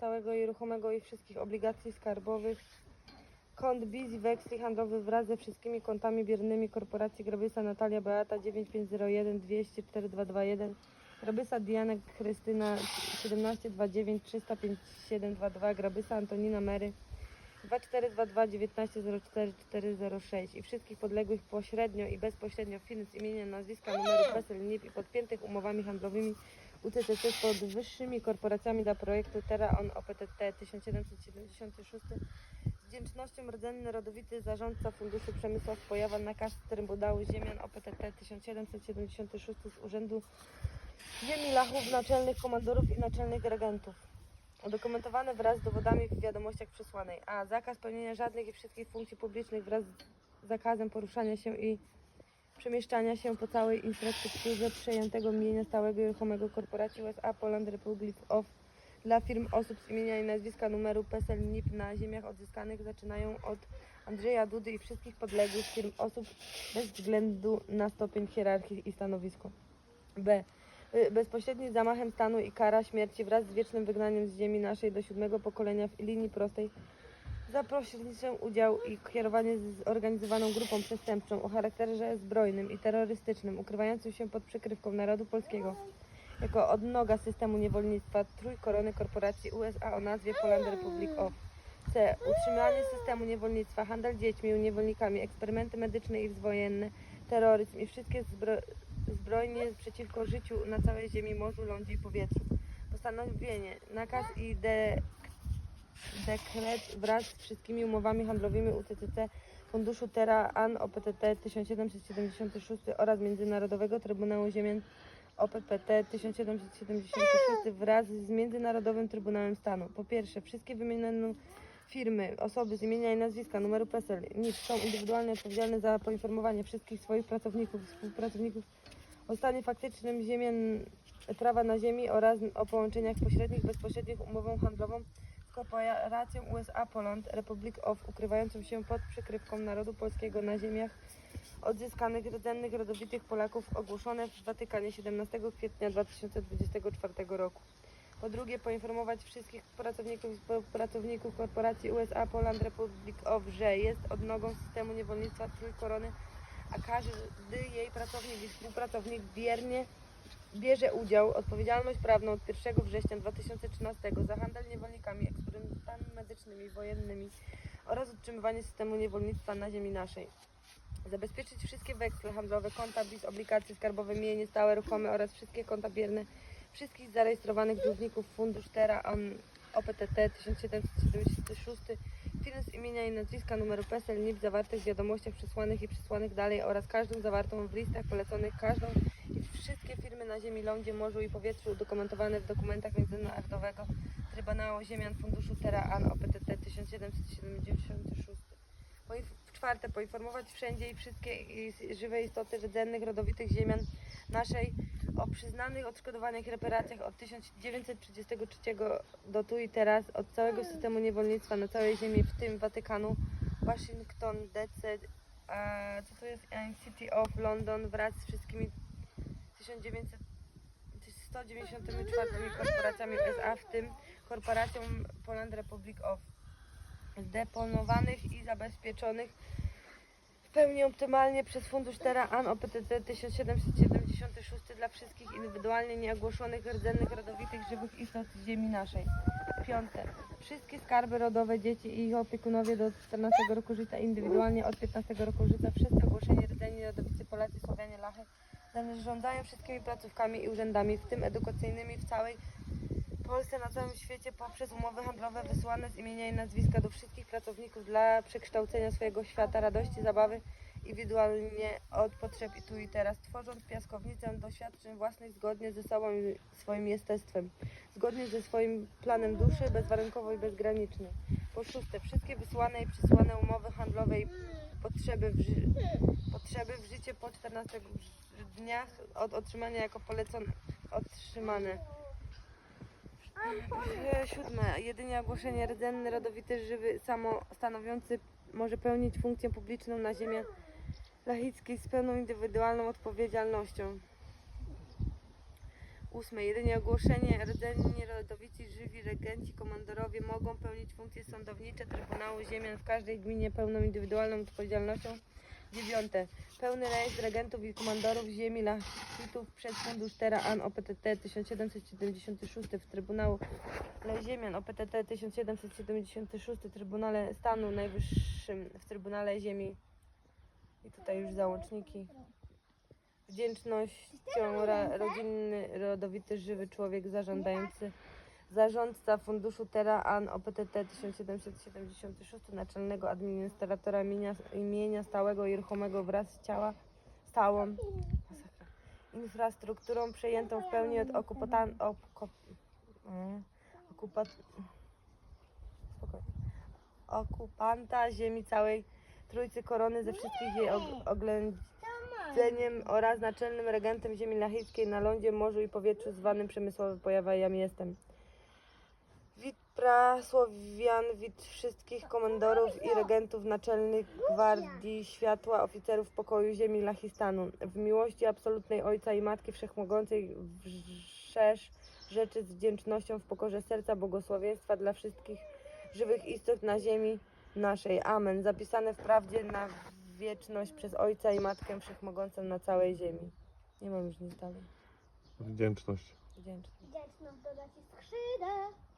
stałego i ruchomego i wszystkich obligacji skarbowych. Kont BIZ i weksli handlowy wraz ze wszystkimi kontami biernymi korporacji Grabysa Natalia Beata 9501 200 4221 Grabysa Diana Krystyna 1729 35722 Grabysa Antonina Mary 2422 1904 406 i wszystkich podległych pośrednio i bezpośrednio firm z imienia, nazwiska, numeru PESEL, NIP i podpiętych umowami handlowymi UCCC z podwyższymi korporacjami dla projektu Terra On OPTT 1776 z wdzięcznością rdzenny rodowity zarządca Funduszu Przemysław Pojawa nakaz Trybunału Ziemian OPTT 1776 z Urzędu Ziemi Lachów, naczelnych komandorów i naczelnych regentów. Udokumentowane wraz z dowodami w wiadomościach przesłanej. A. Zakaz pełnienia żadnych i wszystkich funkcji publicznych wraz z zakazem poruszania się i przemieszczania się po całej infrastrukturze przejętego mienia stałego i ruchomego korporacji USA Poland Republic of dla firm osób z imienia i nazwiska numeru PESEL NIP na ziemiach odzyskanych zaczynają od Andrzeja Dudy i wszystkich podległych firm osób bez względu na stopień hierarchii i stanowisko. B. Y, Bezpośrednim zamachem stanu i kara śmierci wraz z wiecznym wygnaniem z ziemi naszej do siódmego pokolenia w linii prostej za udział i kierowanie zorganizowaną grupą przestępczą o charakterze zbrojnym i terrorystycznym, ukrywającym się pod przykrywką narodu polskiego jako odnoga systemu niewolnictwa trójkorony korporacji USA o nazwie Poland Republic of C. Utrzymanie systemu niewolnictwa, handel dziećmi, niewolnikami, eksperymenty medyczne i wojenne, terroryzm i wszystkie zbro zbrojnie przeciwko życiu na całej ziemi, morzu, lądzie i powietrzu. Postanowienie, nakaz i de dekret wraz z wszystkimi umowami handlowymi UCCC Funduszu Terra An OPTT 1776 oraz Międzynarodowego Trybunału Ziemian OPPT 1776 wraz z Międzynarodowym Trybunałem Stanu. Po pierwsze, wszystkie wymienione firmy, osoby z imienia i nazwiska, numeru PESEL, NIP są indywidualnie odpowiedzialne za poinformowanie wszystkich swoich pracowników, współpracowników o stanie faktycznym ziemian prawa na ziemi oraz o połączeniach pośrednich, bezpośrednich umową handlową z korporacją USA Poland Republic of ukrywającą się pod przykrywką narodu polskiego na ziemiach odzyskanych rdzennych rodowitych Polaków ogłoszone w Watykanie 17 kwietnia 2024 roku. Po drugie, poinformować wszystkich pracowników i współpracowników korporacji USA Poland Republic of, że jest odnogą systemu niewolnictwa Trójkorony, a każdy jej pracownik i współpracownik biernie bierze udział odpowiedzialność prawną od 1 września 2013 za handel niewolnikami, eksperymentami medycznymi, wojennymi oraz utrzymywanie systemu niewolnictwa na ziemi naszej. Zabezpieczyć wszystkie weksle handlowe, konta BIS, obligacje skarbowe, mienie stałe, ruchome oraz wszystkie konta bierne wszystkich zarejestrowanych dłużników Fundusz Terra OPTT 1776 firm z imienia i nazwiska, numeru PESEL, NIP zawartych w wiadomościach przesłanych i przesłanych dalej oraz każdą zawartą w listach poleconych każdą i wszystkie firmy na ziemi, lądzie, morzu i powietrzu udokumentowane w dokumentach Międzynarodowego Trybunału Ziemian Funduszu Terra An OPTT 1776. Poinf- w czwarte, poinformować wszędzie i wszystkie żywe istoty rdzennych, rodowitych ziemian naszej o przyznanych odszkodowaniach i reparacjach od 1933 do tu i teraz od całego systemu niewolnictwa na całej ziemi, w tym Watykanu, Waszyngton, DC, a co to jest? And City of London wraz z wszystkimi 1900 194 korporacjami USA, w tym korporacją Poland Republic of zdeponowanych i zabezpieczonych w pełni optymalnie przez Fundusz Terra An OPTT 1776 dla wszystkich indywidualnie nieogłoszonych rdzennych rodowitych żywych istot z ziemi naszej. Piąte. Wszystkie skarby rodowe dzieci i ich opiekunowie do 14 roku życia indywidualnie od 15 roku życia wszyscy ogłoszeni rdzeni rodowicy Polacy, Słowianie, Lachy zarządzają wszystkimi placówkami i urzędami, w tym edukacyjnymi w całej Polsce na całym świecie poprzez umowy handlowe wysłane z imienia i nazwiska do wszystkich pracowników dla przekształcenia swojego świata, radości, zabawy indywidualnie od potrzeb i tu i teraz, tworząc piaskownicę doświadczeń własnych zgodnie ze sobą i swoim jestestwem, zgodnie ze swoim planem duszy, bezwarunkowo i bezgranicznie. Po szóste, wszystkie wysłane i przysłane umowy handlowe i potrzeby w, ży- potrzeby w życie po 14 dniach od otrzymania jako polecone otrzymane. Siódme. Jedynie ogłoszenie rdzenny, rodowity, żywy, samo stanowiący może pełnić funkcję publiczną na ziemię lachickiej z pełną indywidualną odpowiedzialnością. Ósme. Jedynie ogłoszenie rdzenni, rodowici, żywi, regenci, komandorowie mogą pełnić funkcje sądownicze Trybunału Ziemian w każdej gminie pełną indywidualną odpowiedzialnością. Dziewiąte. Pełny rejestr regentów i komandorów ziemi lachitów przez Fundusz An OPTT 1776 w Trybunału Ziemian OPTT 1776 Trybunale Stanu Najwyższym w Trybunale Ziemi i tutaj już załączniki wdzięcznością ra, rodzinny, rodowity, żywy człowiek zażądający zarządca funduszu Terra An OPTT 1776 naczelnego administratora imienia, imienia stałego i ruchomego wraz z ciała stałą infrastrukturą przejętą w pełni od okop, e, okupat, okupanta ziemi całej Trójcy Korony ze wszystkich jej og, oględzeniem oraz naczelnym regentem ziemi lachickiej na lądzie, morzu i powietrzu zwanym przemysłowy pojawa jam jestem. Prasłowian, wit wszystkich komandorów i regentów naczelnych gwardii światła, oficerów pokoju ziemi Lachistanu. W miłości absolutnej Ojca i Matki Wszechmogącej wrzesz rzeczy z wdzięcznością w pokorze serca błogosławieństwa dla wszystkich żywych istot na ziemi naszej. Amen. Zapisane w prawdzie na wieczność przez Ojca i Matkę Wszechmogącą na całej ziemi. Nie mam już nic dalej. Wdzięczność. Wdzięczny. Wdzięczność dodać i skrzydeł.